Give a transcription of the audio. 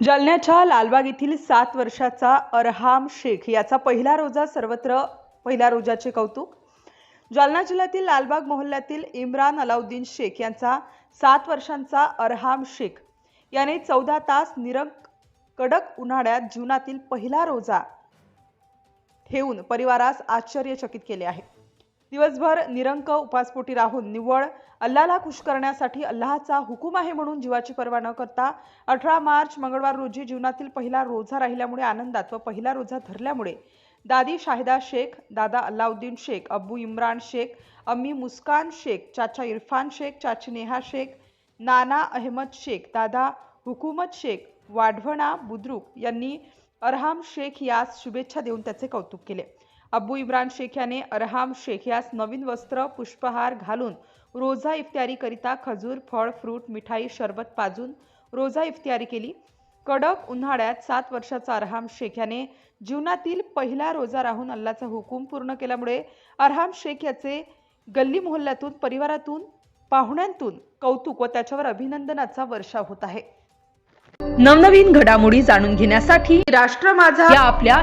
जालन्याच्या लालबाग येथील सात वर्षाचा अरहाम शेख याचा पहिला रोजा सर्वत्र पहिल्या रोजाचे कौतुक. जालना जिल्ह्यातील लालबाग मोहल्ल्यातील इम्रान अलाउद्दीन शेख यांचा सात वर्षांचा अरहाम शेख. याने चौदा तास निरंक कडक उन्हाळ्यात जीवनातील पहिला रोजा ठेवून परिवारास आश्चर्यचकित केले आहे. दिवसभर निरंक उपासपोटी राहून निव्वळ अल्लाला खुश करण्यासाठी अल्लाहचा हुकूम आहे म्हणून जीवाची पर्वा न करता अठरा मार्च मंगळवार रोजी जीवनातील पहिला रोजा राहिल्यामुळे आनंदात व पहिला रोजा धरल्यामुळे दादी शाहिदा शेख दादा अल्लाउद्दीन शेख अब्बू इम्रान शेख अम्मी मुस्कान शेख चाचा इरफान शेख चाची नेहा शेख नाना अहमद शेख दादा हुकूमत शेख वाढवणा बुद्रुक यांनी अरहाम शेख यास शुभेच्छा देऊन त्याचे कौतुक केले. अब्बू इम्रान शेख याने अरहाम शेख यास नवीन वस्त्र पुष्पहार घालून रोजा इफ्तारी करिता खजूर फळ फ्रूट मिठाई शरबत पाजून रोजा इफ्तारी केली. कडक उन्हाळ्यात सात वर्षाचा अरहाम शेख याने जीवनातील पहिला रोजा राहून अल्लाचा हुकूम पूर्ण केल्यामुळे अरहाम शेख याचे गल्ली मोहल्ल्यातून परिवारातून पाहुण्यांतून कौतुक व त्याच्यावर अभिनंदनाचा वर्षाव होत आहे. नवनवीन घडामोडी जाणून घेण्यासाठी राष्ट्र माझा या आपल्या